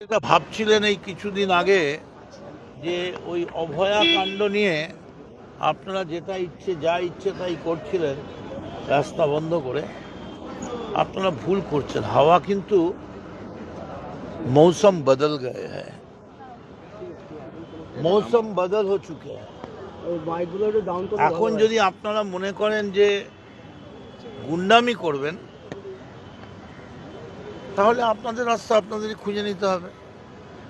এটা ভাবছিলেন এই কিছুদিন আগে যে ওই অভয়া কাণ্ড নিয়ে আপনারা যেটা ইচ্ছে যা ইচ্ছে তাই করছিলেন রাস্তা বন্ধ করে। আপনারা ভুল করছেন। হাওয়া কিন্তু মৌসম বদল গে হ্যাঁ মৌসম বদল হো চুকে এখন যদি আপনারা মনে করেন যে গুন্ডামি করবেন তাহলে আপনাদের রাস্তা আপনাদেরই খুঁজে নিতে হবে।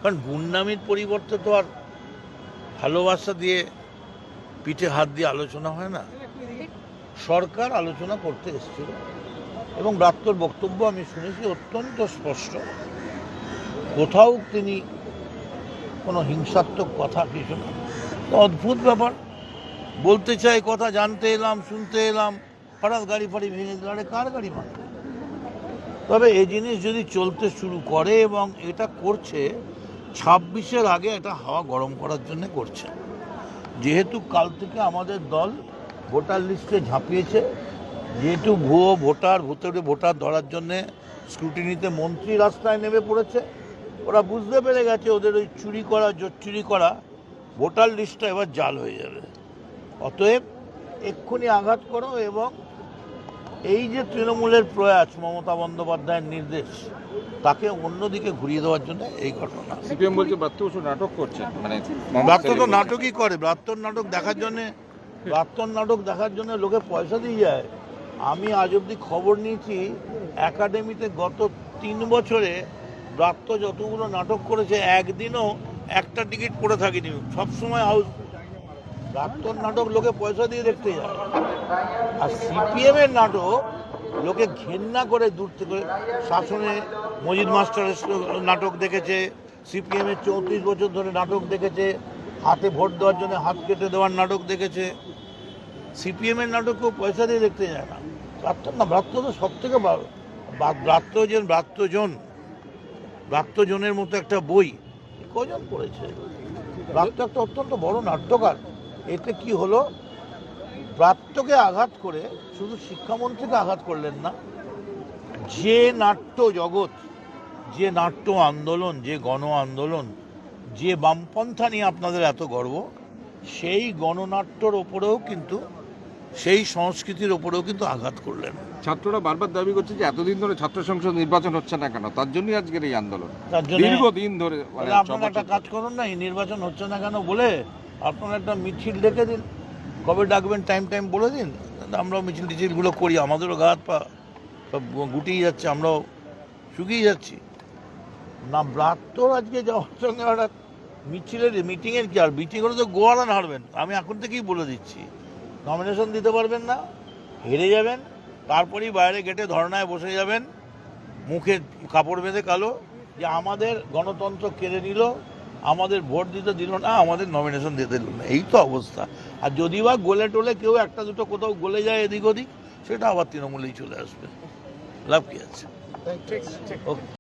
কারণ গুন্ডামির পরিবর্তে তো আর ভালোবাসা দিয়ে পিঠে হাত দিয়ে আলোচনা হয় না। সরকার আলোচনা করতে এসেছিল এবং ব্রাত্যর বক্তব্য আমি শুনেছি, অত্যন্ত স্পষ্ট। কোথাও তিনি কোনো হিংসাত্মক কথা কিছু না। অদ্ভুত ব্যাপার। বলতে চাই কথা, জানতে এলাম, শুনতে এলাম, হঠাৎ গাড়ি ফাড়ি ভেঙে দিল। আরে কার গাড়ি ভাঙবে তবে এই জিনিস যদি চলতে শুরু করে এবং এটা করছে, ছাব্বিশের আগে এটা হাওয়া গরম করার জন্য করছে। যেহেতু কাল থেকে আমাদের দল ভোটার লিস্টে ঝাঁপিয়েছে, যেহেতু ভুয়ো ভোটার, ভূতরে ভোটার ধরার জন্যে স্ক্রুটিনিতে মন্ত্রী রাস্তায় নেমে পড়েছে, ওরা বুঝতে পেরে গেছে ওদের ওই চুরি করা জোর চুরি করা ভোটার লিস্টটা এবার জাল হয়ে যাবে। অতএব এক্ষুনি আঘাত করো এবং এই যে তৃণমূলের প্রয়াস মমতা বন্দ্যোপাধ্যায়ের নির্দেশ তাকে অন্যদিকে ঘুরিয়ে দেওয়ার জন্য এই ঘটনা। সিপিএম বলছে ব্রাত্য বসু নাটক করছেন মানে ব্রাত্য তো নাটকই করে ব্রাত্যর নাটক দেখার জন্যে ব্রাত্যর নাটক দেখার জন্য লোকে পয়সা দিয়ে যায়। আমি আজ অব্দি খবর নিয়েছি একাডেমিতে গত তিন বছরে ব্রাত্য যতগুলো নাটক করেছে একদিনও একটা টিকিট পড়ে থাকেনি। সবসময় হাউস ব্রাত্যর নাটক লোকে পয়সা দিয়ে দেখতে যায়। আর সিপিএম এর নাটক লোকে ঘেন্না করে দূর থেকে শাসনে মজিদ মাস্টারের নাটক দেখেছে সিপিএম এর চৌত্রিশ বছর ধরে নাটক দেখেছে, হাতে ভোট দেওয়ার জন্য হাত কেটে দেওয়ার নাটক দেখেছে। সিপিএম এর নাটক কেউ পয়সা দিয়ে দেখতে যায় না। ব্রাত্য না, ব্রাত্য তো সব থেকে ব্রাত্যজন ব্রাত্যজন। ব্রাত্যজনের মতো একটা বই। কজন পড়েছে? ব্রাত্য একটা অত্যন্ত বড় নাট্যকার। এতে কি হলো? প্রাপ্তকে আঘাত করে শুধু শিক্ষামন্ত্রীকে আঘাত করলেন না যে নাট্য জগৎ যে নাট্য আন্দোলন যে গণ আন্দোলন যে বামপন্থা নিয়ে আপনাদের এত গর্ব সেই গণনাট্যর ওপরেও কিন্তু সেই সংস্কৃতির ওপরেও কিন্তু আঘাত করলেন। ছাত্ররা বারবার দাবি করছে যে এতদিন ধরে ছাত্র সংসদ নির্বাচন হচ্ছে না কেন? তার জন্যই আজকের এই আন্দোলন। তার জন্য দীর্ঘদিন ধরে মানে আপনারা একটা কাজ করুন না এই নির্বাচন হচ্ছে না কেন বলে আপনারা একটা মিছিল ডেকে দিন। কবে ডাকবেন টাইম টাইম বলে দিন। আমরাও মিছিল টিছিলগুলো করি, আমাদেরও গা হাত পা সব গুটিয়ে যাচ্ছে, আমরাও শুকিয়ে যাচ্ছি। না ব্রাত্তর আজকে যাওয়ার সঙ্গে হঠাৎ মিছিলের মিটিংয়ের কি আর? মিটিং হলে তো গোয়ারান হারবেন আমি এখন থেকেই বলে দিচ্ছি। নমিনেশন দিতে পারবেন না, হেরে যাবেন, তারপরেই বাইরে গেটে ধর্নায় বসে যাবেন, মুখে কাপড় বেঁধে কালো, যে আমাদের গণতন্ত্র কেড়ে নিল আমাদের ভোট দিতে দিল না আমাদের নমিনেশন দিতে দিল না। এই তো অবস্থা। আর যদি বা গোলে টোলে কেউ একটা দুটো কোথাও গলে যায় এদিক ওদিক সেটা আবার তৃণমূলেই চলে আসবে। লাভ কি আছে? ওকে